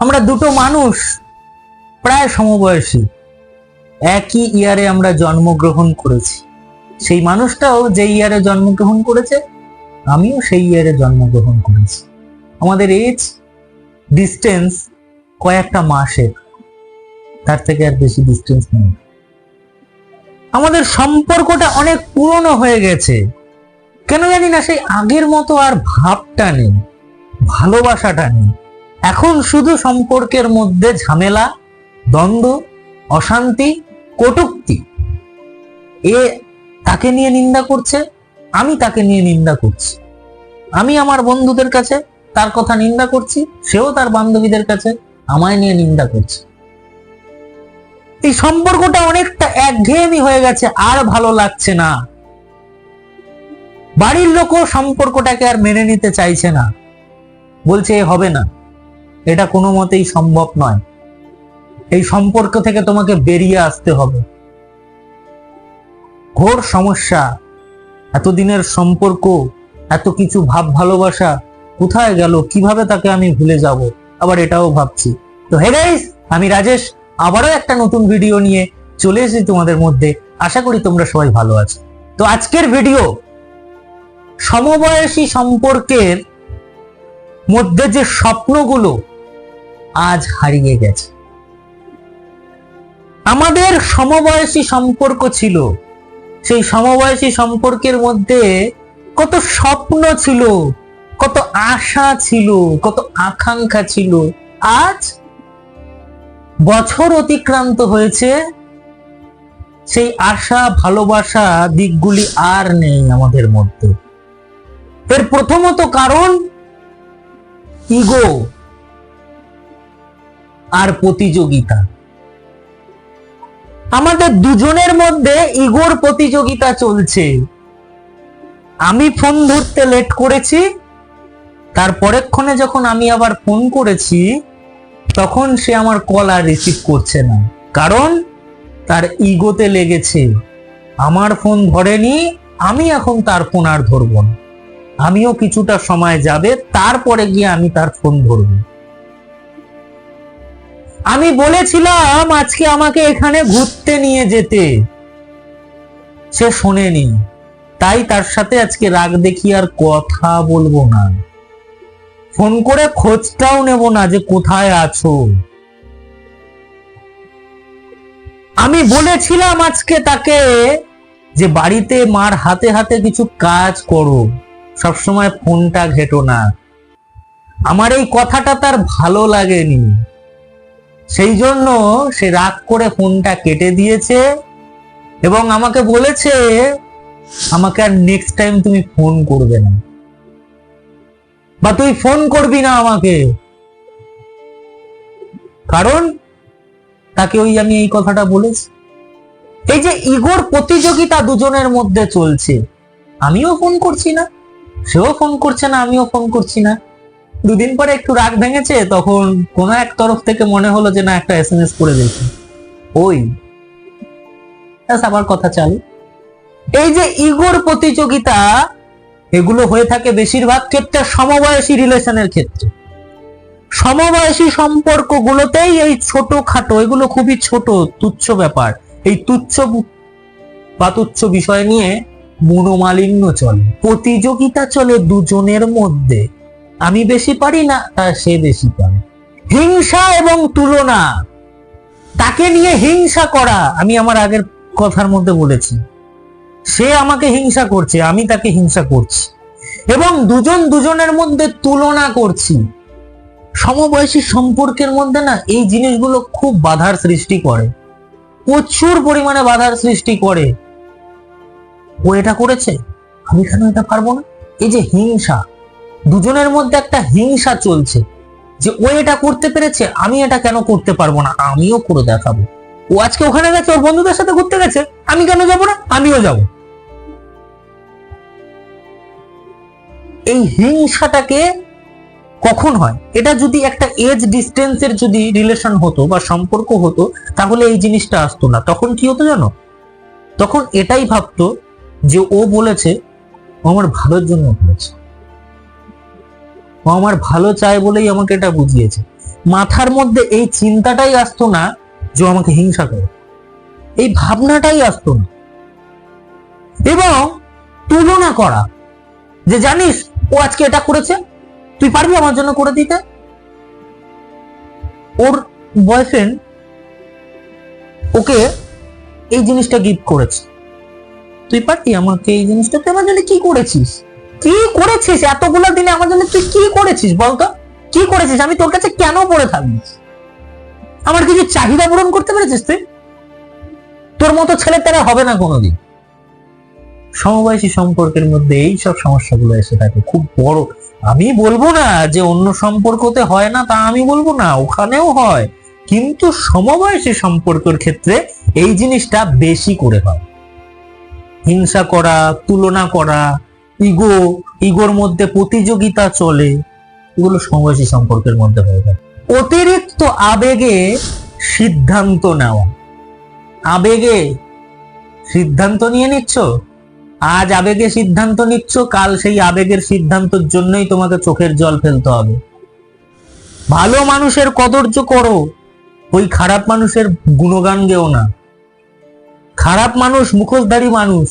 আমরা দুটো মানুষ, প্রায় সমবয়সী। একই ইয়ারে আমরা জন্মগ্রহণ করেছি। সেই মানুষটাও যে ইয়ারে জন্মগ্রহণ করেছে, আমিও সেই ইয়ারে জন্মগ্রহণ করেছি। আমাদের এজ ডিস্টেন্স কয়েকটা মাসের। তার থেকে আর বেশি ডিস্টেন্স নেই। আমাদের সম্পর্কটা অনেক পুরনো হয়ে গেছে। কেন জানি না, সেই আগের মতো আর ভাবটা নেই, ভালোবাসাটা নেই। এখন শুধু সম্পর্কের মধ্যে ঝামেলা, দ্বন্দ্ব, অশান্তি, কটুক্তি। এ তাকে নিয়ে নিন্দা করছে, আমি তাকে নিয়ে নিন্দা করছি। আমি আমার বন্ধুদের কাছে তার কথা নিন্দা করছি, সেও তার বান্ধবীদের কাছে আমায় নিয়ে নিন্দা করছে। এই সম্পর্কটা অনেকটা একঘেয়েমি হয়ে গেছে, আর ভালো লাগছে না। বাড়ির লোকও সম্পর্কটাকে আর মেনে নিতে চাইছে না। বলছে হবে না। এটা কোনো মতেই সম্ভব নয়। এই সম্পর্ক থেকে তোমাকে বেরিয়ে আসতে হবে। ঘোর সমস্যা, এতদিনের সম্পর্ক, এত কিছু ভাব ভালোবাসা, কোথায় গেল, কীভাবে তাকে আমি ভুলে যাব, আবার এটাও ভাবছি। তো হে গাইস, আমি রাজেশ, আবারও একটা নতুন ভিডিও নিয়ে চলে এসেছি তোমাদের মধ্যে। আশা করি তোমরা সবাই ভালো আছো। তো আজকের ভিডিও, সমবয়সী সম্পর্কের মধ্যে যে স্বপ্নগুলো আজ হারিয়ে গেছে। আমাদের সমবয়সী সম্পর্ক ছিল। সেই সমবয়সী সম্পর্কের মধ্যে কত স্বপ্ন ছিল, কত আশা ছিল, কত আকাঙ্ক্ষা ছিল। আজ বছর অতিক্রান্ত হয়েছে। সেই আশা, ভালোবাসা দিকগুলি আর নেই আমাদের মধ্যে। এর প্রথমত কারণ ইগো। আর প্রতিযোগিতা। আমাদের দুজনের মধ্যে ইগোর প্রতিযোগিতা চলছে। আমি ফোন ধরতে লেট করেছি, তার পরেক্ষণে যখন আমি আবার ফোন করেছি, তখন সে আমার কল আর রিসিভ করছে না। কারণ তার ইগোতে লেগেছে। আমার ফোন ধরেনি, আমি এখন তার ফোন আর ধরবো না। আমিও কিছুটা সময় যাবে, তারপরে গিয়ে আমি তার ফোন ধরবো। আমি বলেছিলাম আজকে আমাকে এখানে ঘুরতে নিয়ে যেতে। সে শোনেনি। তাই তার সাথে আজকে রাগ দেখি আর কথা বলব না। ফোন করে খোঁজটাও নেব না যে কোথায় আছো। আমি বলেছিলাম আজকে তাকে যে বাড়িতে মার হাতে হাতে কিছু কাজ করো। সবসময় ফোনটা ঘেটো না। আমার এই কথাটা তার ভালো লাগেনি। সেই জন্য সে রাগ করে ফোনটা কেটে দিয়েছে এবং আমাকে বলেছে, আমাকে আর নেক্সট টাইম তুমি ফোন করবে না। বা তুই ফোন করবি না আমাকে। কারণ তাকে ওই আমি এই কথাটা বলেছি। এই যে ইগোর প্রতিযোগিতা দুজনের মধ্যে চলছে, আমিও ফোন করছি না, সেও ফোন করছে না, আমিও ফোন করছি না। দুদিন পরে একটু রাগ ভেঙেছে, তখন কোনো এক তরফ থেকে মনে হলো যে না, একটা এসএমএস করে দেখি। ওই। আবার কথা চালু। এই যে ইগোর প্রতিযোগিতা, এগুলো হয়ে থাকে বেশিরভাগ ক্ষেত্রে সমবয়সী রিলেশনের ক্ষেত্রে। সমবয়সী সম্পর্কগুলোতেই এই ছোট খাটো এগুলো খুবই ছোট, তুচ্ছ ব্যাপার। এই তুচ্ছ বা তুচ্ছ বিষয় নিয়ে মনোমালিন্য চলে। প্রতিযোগিতা চলে দুজনের মধ্যে। আমি বেশি পারি না তার সে বেশি পারে। হিংসা এবং তুলনা, তাকে নিয়ে হিংসা করা, আমি আমার আগের কথার মধ্যে বলেছি। সে আমাকে হিংসা করছে, আমি তাকে হিংসা করছি। এবং দুজন দুজনের মধ্যে তুলনা করছি। সমবয়সী সম্পর্কের মধ্যে না, এই জিনিসগুলো খুব বাধার সৃষ্টি করে। প্রচুর পরিমাণে বাধার সৃষ্টি করে। ও এটা করেছে? আমি কেন এটা পারব না? এই যে হিংসা দুজনের মধ্যে একটা হিংসা চলছে যে ও এটা করতে পেরেছে, আমি এটা কেন করতে পারব না? আমিও করে দেখাবো। ও আজকে ওখানে গেছে, ওর বন্ধুদের সাথে ঘুরতে গেছে, আমি কেন যাব না? আমিও যাব। এই হিংসাটাকে কখন হয়? এটা যদি একটা এজ ডিস্টেন্সের যদি রিলেশন হতো বা সম্পর্ক হতো, তাহলে এই জিনিসটা আসতো না। তখন কি হতো জানো? তখন এটাই ভাবতো যে ও বলেছে আমার ভালোর জন্য বলেছে ও আমার ভালো চায় বলেই আমাকে এটা বুঝিয়েছে। মাথার মধ্যে এই চিন্তাটাই আসতো না যে আমাকে হিংসা করে। এই ভাবনাটাই আসতো না। এবং তুলনা করা যে জানিস, ও আজকে এটা করেছে, তুই পারবি আমার জন্য করে দিতে? ওর বয়ফ্রেন্ড ওকে এই জিনিসটা গিফট করেছে। তুই পারবি আমাকে এই জিনিসটা? তুই আমার জন্য কি করেছিস? কি করেছিস? এতগুলো দিনে আমার জন্য তুই কি করেছিস বলতো কি করেছিস? আমি তোর কাছে কেন পড়ে থাকবি? আমার কিছু চাহিদা পূরণ করতে পেরেছিস তুই? তোর মতো ছেলে তারা হবে না কোনোদিন। সমবয়সী সম্পর্কের মধ্যে এই সব সমস্যাগুলো এসে থাকে। খুব বড়। আমি বলব না যে অন্য সম্পর্কতে হয় না তা আমি বলব না, ওখানেও হয়। কিন্তু সমবয়সী সম্পর্কের ক্ষেত্রে এই জিনিসটা বেশি করে হয়। হিংসা করা, তুলনা করা ইগো, ইগোর মধ্যে প্রতিযোগিতা চলে। এগুলো সমবয়সী সম্পর্কের মধ্যে হয়ে যায় অতিরিক্ত আবেগে সিদ্ধান্ত নেওয়া। আবেগে সিদ্ধান্ত নিয়ে নিচ্ছ? আজ আবেগে সিদ্ধান্ত নিচ্ছ, কাল সেই আবেগের সিদ্ধান্তের জন্যই তোমাকে চোখের জল ফেলতে হবে। ভালো মানুষের কদর্য করো, ওই খারাপ মানুষের গুণগান গেও না। খারাপ মানুষ, মুখোশধারী মানুষ,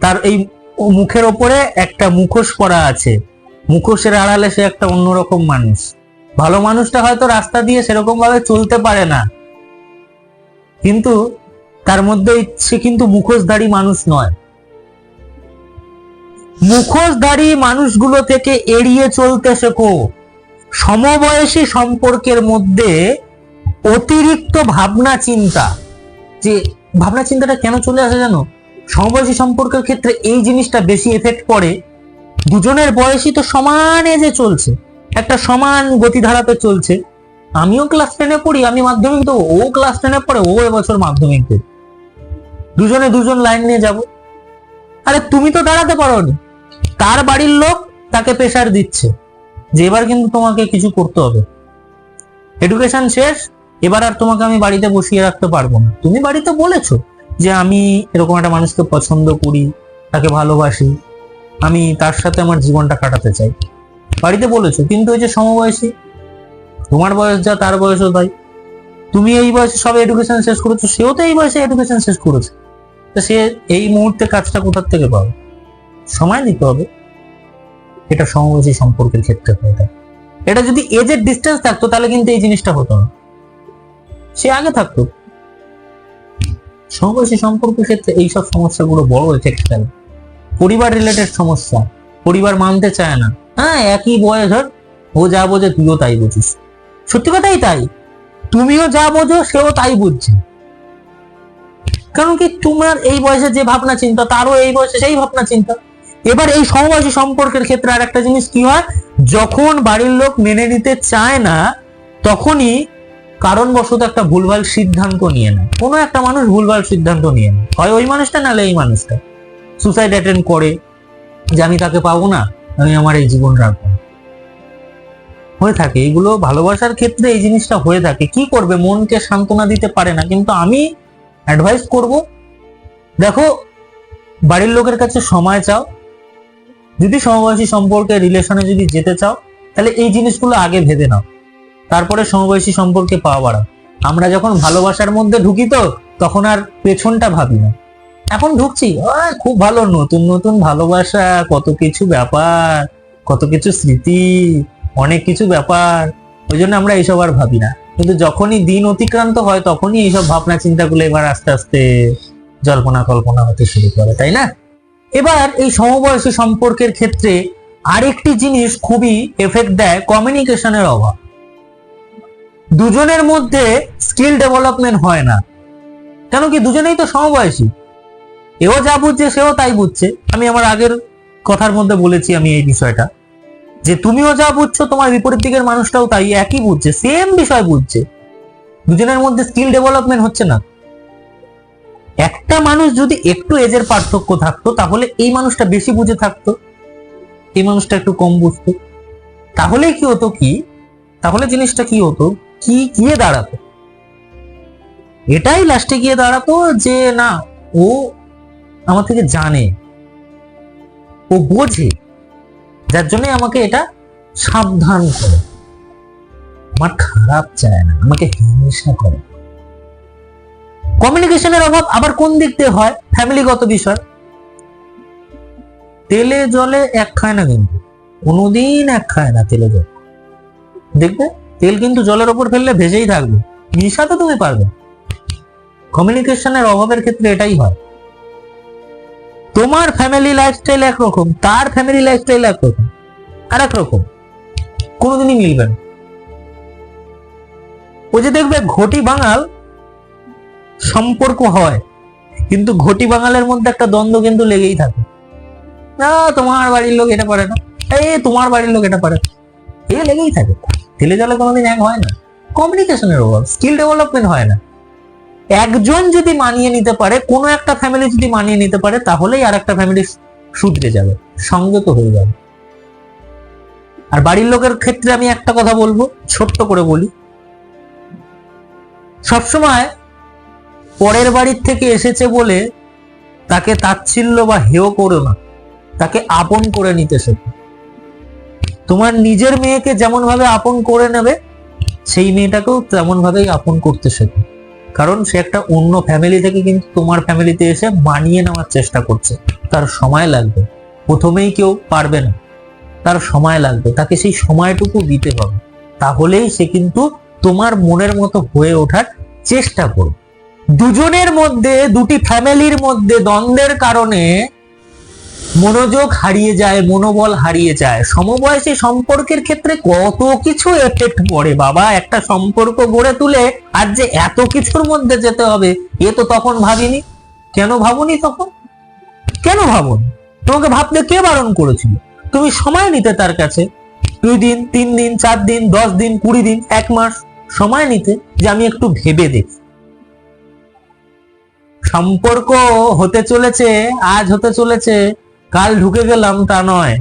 তার এই মুখের ওপরে একটা মুখোশ পরা আছে। মুখোশের আড়ালে সে একটা অন্যরকম মানুষ। ভালো মানুষটা হয়তো রাস্তা দিয়ে সেরকম ভাবে চলতে পারে না। কিন্তু তার মধ্যে সে কিন্তু মুখোশধারী মানুষ নয়। মুখোশধারী মানুষগুলো থেকে এড়িয়ে চলতে শেখো। সমবয়সী সম্পর্কের মধ্যে অতিরিক্ত ভাবনা চিন্তা যে ভাবনা চিন্তাটা কেন চলে আসে জানো? সমবয়সী সম্পর্কের ক্ষেত্রে এই জিনিসটা বেশি এফেক্ট পড়ে। দুজনের বয়সই তো সমান এজে চলছে, একটা সমান গতিধারাতে চলছে। আমিও ক্লাস টেনে পড়ি, আমি মাধ্যমিক দেবো, ও ক্লাস টেনে পড়ে, ও এবছর মাধ্যমিক দেবে। দুজনে দুজন লাইন নিয়ে যাব। আরে তুমি তো দাঁড়াতে পারো নি তার বাড়ির লোক তাকে প্রেশার দিচ্ছে যে এবার কিন্তু তোমাকে কিছু করতে হবে। এডুকেশন শেষ, এবার আর তোমাকে আমি বাড়িতে বসিয়ে রাখতে পারব না। তুমি বাড়িতে বলেছ যে আমি এরকম একটা মানুষকে পছন্দ করি, তাকে ভালোবাসি, আমি তার সাথে আমার জীবনটা কাটাতে চাই। বাড়িতে বলেছ, কিন্তু ওই যে সমবয়সী, তোমার বয়স যা, তার বয়সও তাই। তুমি এই বয়সে সবে এডুকেশন শেষ করেছ, সেও তো এই বয়সে এডুকেশন শেষ করেছে। তো সে এই মুহূর্তে কাজটা কোথার থেকে পাবে? সময় দিতে হবে। এটা সমবয়সী সম্পর্কের ক্ষেত্রে হয়ে থাকে। এটা যদি এজের ডিস্টেন্স থাকতো, তাহলে কিন্তু এই জিনিসটা হতো না। সে আগে থাকতো। সমবয়সী সম্পর্কের ক্ষেত্রে এইসব সমস্যাগুলো বড় এফেক্ট ফেলে পরিবার রিলেটেড সমস্যা, পরিবার মানতে চায় না। হ্যাঁ একই বয়স, ধর, ও যা বোঝে তুইও তাই বুঝিস। সত্যি কথাই তাই। তুমিও যা বোঝো সেও তাই বুঝছে। কারণ কি, তোমার এই বয়সে যে ভাবনা চিন্তা, তারও এই বয়সে সেই ভাবনা চিন্তা। এবার এই সমবয়সী সম্পর্কের ক্ষেত্রে আর একটা জিনিস কি হয়? যখন বাড়ির লোক মেনে নিতে চায় না, তখনই কারণবশত একটা ভুলভাল সিদ্ধান্ত নিয়ে নেয়। কোনো একটা মানুষ ভুলভাল সিদ্ধান্ত নিয়ে নেয়। হয় ওই মানুষটা, নাহলে এই মানুষটা। সুসাইড অ্যাটেন্ড করে যে আমি তাকে পাবো না, আমি আমার এই জীবন রাখব। হয়ে থাকে। এগুলো ভালোবাসার ক্ষেত্রে এই জিনিসটা হয়ে থাকে। কি করবে? মনকে সান্ত্বনা দিতে পারে না। কিন্তু আমি অ্যাডভাইস করব, দেখো, বাড়ির লোকের কাছে সময় চাও। যদি সমবয়সী সম্পর্কে রিলেশনে যদি যেতে চাও, তাহলে এই জিনিসগুলো আগে ভেবে নাও। তারপরে সমবয়সী সম্পর্কে পাওয়া বাড়াও। আমরা যখন ভালোবাসার মধ্যে ঢুকি তো, তখন আর পেছনটা ভাবি না। এখন ঢুকছি খুব ভালো, নতুন নতুন ভালোবাসা, কত কিছু ব্যাপার, কত কিছু স্মৃতি, অনেক কিছু ব্যাপার। ওই জন্য আমরা এইসব আর ভাবি না। কিন্তু যখনই দিন অতিক্রান্ত হয়, তখনই এইসব ভাবনা চিন্তাগুলো এবার আস্তে আস্তে জল্পনা কল্পনা হতে শুরু করে, তাই না? এবার এই সমবয়সী সম্পর্কের ক্ষেত্রে আরেকটি জিনিস খুবই এফেক্ট দেয় কমিউনিকেশনের অভাব। দুজনের মধ্যে স্কিল ডেভেলপমেন্ট হয় না। কেন কি দুজনেই তো সমবয়সী। এও যা বুঝছে, সেও তাই বুঝছে। আমি আমার আগের কথার মধ্যে বলেছি আমি এই বিষয়টা। যে তুমিও যা বুঝছ, তোমার বিপরীত দিকের মানুষটাও তাই, একই বুঝছে সেম বিষয় বুঝছে। দুজনের মধ্যে স্কিল ডেভেলপমেন্ট হচ্ছে না। একটা মানুষ যদি একটু এজের পার্থক্য থাকতো, তাহলে এই মানুষটা বেশি বুঝে থাকতো, এই মানুষটা একটু কম বুঝতো। তাহলে কি হতো কি? তাহলে জিনিসটা কি হতো? কি গিয়ে দাঁড়াতো এটাই লাস্টে গিয়ে দাঁড়াতো যে না, ও আমার থেকে জানে, ও বোঝে, যার জন্য আমাকে এটা সাবধান করে। আমার খারাপ চায় না, আমাকে হিংসা করে। কমিউনিকেশনের অভাব আবার কোন দিক দিয়ে হয়? ফ্যামিলিগত বিষয়। তেলে জলে এক খায় না কিন্তু, কোনোদিন এক খায় না তেলে জল। দেখবে? তেল কিন্তু জলের ওপর ফেললে ভেসেই থাকবে। মিশাতে তুমি পারবে। কমিউনিকেশনের অভাবের ক্ষেত্রে এটাই হয়। তোমার ফ্যামিলি লাইফস্টাইল একরকম, তার ফ্যামিলি লাইফস্টাইল একরকম, আর একরকম। কোনোদিনই মিলবে না। ও যে দেখবে ঘটি বাঙাল সম্পর্ক হয়, কিন্তু ঘটি বাঙালের মধ্যে একটা দ্বন্দ্ব কিন্তু লেগেই থাকে। না, তোমার বাড়ির লোক এটা পারে না। এই, তোমার বাড়ির লোক এটা পারে। এ লেগেই থাকে। তেলে জলে কোনোদিন এক হয় না। কমিউনিকেশনের অভাব স্কিল ডেভেলপমেন্ট হয় না। একজন যদি মানিয়ে নিতে পারে, কোনো একটা ফ্যামিলি যদি মানিয়ে নিতে পারে, তাহলেই আর একটা ফ্যামিলি শুধরে যাবে সংযত হয়ে যাবে। আর বাড়ির লোকের ক্ষেত্রে আমি একটা কথা বলব, ছোট্ট করে বলি। সবসময় পরের বাড়ির থেকে এসেছে বলে তাকে তাচ্ছিল্য বা হেয় করো না, তাকে আপন করে নিতে শেখো। তোমার নিজের মেয়েকে যেমন ভাবে আপন করে নেবে, সেই মেয়েটাকেও তেমন ভাবেই আপন করতে শেখো। কারণ সে একটা অন্য ফ্যামিলি থেকে কিন্তু তোমার ফ্যামিলিতে এসে মানিয়ে নেওয়ার চেষ্টা করছে। তার সময় লাগবে। প্রথমেই কেউ পারবে না। তার সময় লাগবে। তাকে সেই সময়টুকু দিতে হবে। তাহলেই সে কিন্তু তোমার মনের মতো হয়ে ওঠার চেষ্টা করবে। দুজনের মধ্যে, দুটি ফ্যামিলির মধ্যে দ্বন্দ্বের কারণে মনোযোগ হারিয়ে যায়, মনোবল হারিয়ে যায়। সমবয়সী সম্পর্কের ক্ষেত্রে কত কিছু এফেক্ট পড়ে বাবা? একটা সম্পর্ক গড়ে তুলে আর যে এত কিছুর মধ্যে যেতে হবে, এ তো তখন ভাবিনি। কেন ভাবনি তখন? কেন ভাবনি? তোমাকে ভাবতে কে বারণ করেছিল? তুমি সময় নিতে তার কাছে। দুই দিন, তিন দিন, চার দিন, দশ দিন, কুড়ি দিন, এক মাস। সময় নিতে যে আমি একটু ভেবে দেখি। সম্পর্ক হতে চলেছে, আজ হতে চলেছে কাল ঢুকে গেলাম তা নয়।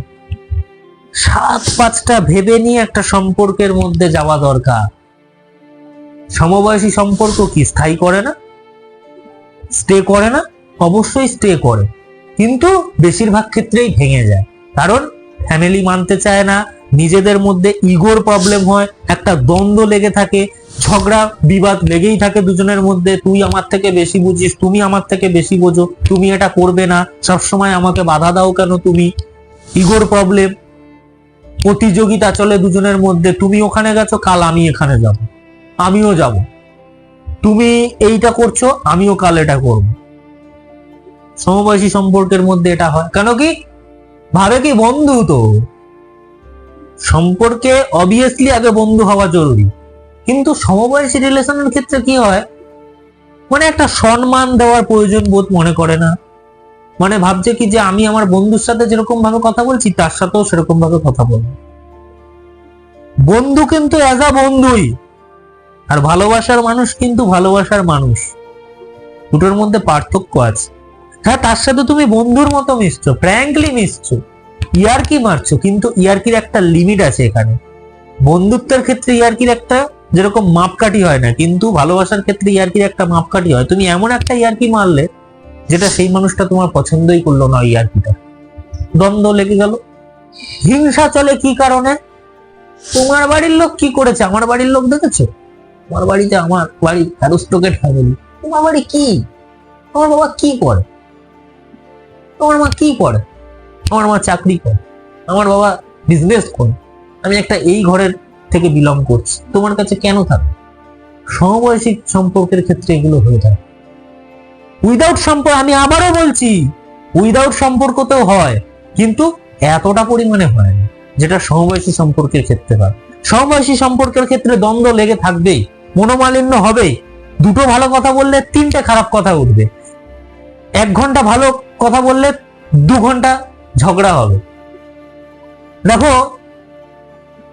সাত পাঁচটা ভেবে নিয়ে একটা সম্পর্কের মধ্যে যাওয়া দরকার। সমবয়সী সম্পর্ক কি, স্থায়ী করে না? স্টে করে না? অবশ্যই স্টে করে। কিন্তু বেশিরভাগ ক্ষেত্রেই ভেঙে যায়। কারণ ফ্যামিলি মানতে চায় না, নিজেদের মধ্যে ইগোর প্রবলেম হয়, একটা দ্বন্দ্ব লেগে থাকে ঝগড়া, বিবাদ লেগেই থাকে দুজনের মধ্যে। তুই আমার থেকে বেশি বুঝিস, তুমি আমার থেকে বেশি বোঝো। তুমি এটা করবে না। সবসময় আমাকে বাধা দাও কেন তুমি? ইগোর প্রবলেম প্রতিযোগিতা চলে দুজনের মধ্যে। তুমি ওখানে গেছো, কাল আমি এখানে যাব। আমিও যাব। তুমি এইটা করছ, আমিও কাল এটা করব। সমবয়সী সম্পর্কের মধ্যে এটা হয়। কেন কি? ভাবে কি বন্ধু তো। সম্পর্কে অবভিয়াসলি আগে বন্ধু হওয়া জরুরি। কিন্তু সমবয়সী রিলেশনের ক্ষেত্রে কি হয়? মানে একটা সম্মান দেওয়ার প্রয়োজন বোধ মনে করে না। মানে ভাবছে কি যে আমি আমার বন্ধুর সাথে যেরকম ভাবে কথা বলছি, তার সাথেও সেরকম ভাবে কথা বলব। বন্ধু কিন্তু অ্যাজ আ বন্ধুই। আর ভালোবাসার মানুষ কিন্তু ভালোবাসার মানুষ। দুটোর মধ্যে পার্থক্য আছে। হ্যাঁ তার সাথে তুমি বন্ধুর মতো মিশছো ফ্র্যাঙ্কলি মিশছো। ইয়ারকি মারছো, কিন্তু ইয়ারকির একটা লিমিট আছে এখানে। বন্ধুত্বের ক্ষেত্রে ইয়ারকির একটা যেরকম মাপকাঠি হয় না, কিন্তু ভালোবাসার ক্ষেত্রে ইয়ারকির একটা মাপকাঠি হয়। তুমি এমন একটা ইয়ারকি মারলে, যেটা সেই মানুষটা তোমার পছন্দই করল না ইয়ারকিটা। দ্বন্দ্ব লেগে গেল। হিংসা চলে কি কারণে? তোমার বাড়ির লোক কি করেছে? আমার বাড়ির লোক দেখেছ? আমার বাড়িতে আমার বাড়ি অ্যারোস্টোকেট ফ্যামিলি তোমার বাড়ি কি? তোমার বাবা কি করে? তোমার মা কি করে? আমার মা চাকরি করে। আমার বাবা বিজনেস করে। আমি একটা এই ঘরের থেকে বিলং করছি। তোমার কাছে কেন থাকে সমবয়সী সম্পর্কের ক্ষেত্রে এগুলো হয়ে থাকে। উইদাউট সম্পর্ক, আমি আবারও বলছি উইদাউট সম্পর্কতেও হয়, কিন্তু এতটা পরিমাণে হয় না, যেটা সমবয়সী সম্পর্কের ক্ষেত্রে হয়। সমবয়সী সম্পর্কের ক্ষেত্রে দ্বন্দ্ব লেগে থাকবেই, মনোমালিন্য হবে দুটো ভালো কথা বললে তিনটে খারাপ কথা উঠবে। এক ঘণ্টা ভালো কথা বললে দু ঘণ্টা ঝগড়া হবে। দেখো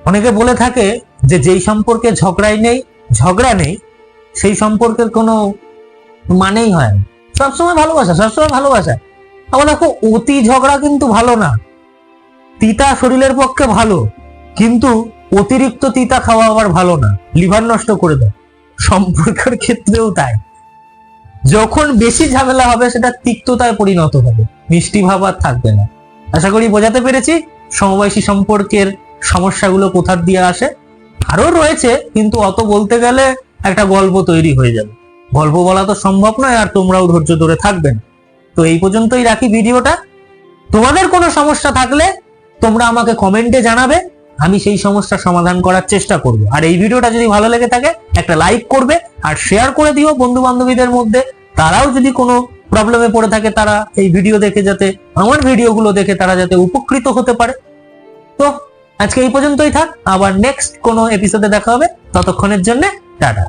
অনেকে বলে থাকে যে যেই সম্পর্কে ঝগড়াই নেই, ঝগড়া নেই, সেই সম্পর্কের কোনো মানেই হয় না। সবসময় ভালোবাসা সবসময় ভালোবাসা। আবার দেখো, অতি ঝগড়া কিন্তু ভালো না। তিতা শরীরের পক্ষে ভালো, কিন্তু অতিরিক্ত তিতা খাওয়া আবার ভালো না। লিভার নষ্ট করে দেয়। সম্পর্কের ক্ষেত্রেও তাই। যখন বেশি ঝামেলা হবে, সেটা তিক্ততায় পরিণত হবে। মিষ্টি ভাব আর থাকবে না। আশা করি বোঝাতে পেরেছি। সমবয়সী সম্পর্কের সমস্যাগুলো কোথার দিয়ে আসে? আরও রয়েছে, কিন্তু অত বলতে গেলে একটা গল্প তৈরি হয়ে যাবে। গল্প বলা তো সম্ভব নয়, আর তোমরাও ধৈর্য ধরে থাকবে না। তো এই পর্যন্তই রাখি ভিডিওটা। তোমাদের কোনো সমস্যা থাকলে তোমরা আমাকে কমেন্টে জানাবে, আমি সেই সমস্যার সমাধান করার চেষ্টা করব। আর এই ভিডিওটা যদি ভালো লেগে থাকে, একটা লাইক করবে, আর শেয়ার করে দিও বন্ধু বান্ধবীদের মধ্যে। তারাও যদি কোনো প্রবলেমে পড়ে থাকে, তারা এই ভিডিও দেখে যাতে, আমার ভিডিওগুলো দেখে তারা যাতে উপকৃত হতে পারে। তো আজকে এই পর্যন্তই থাক আবার নেক্সট কোনো এপিসোডে দেখা হবে। ততক্ষণের জন্য টাটা।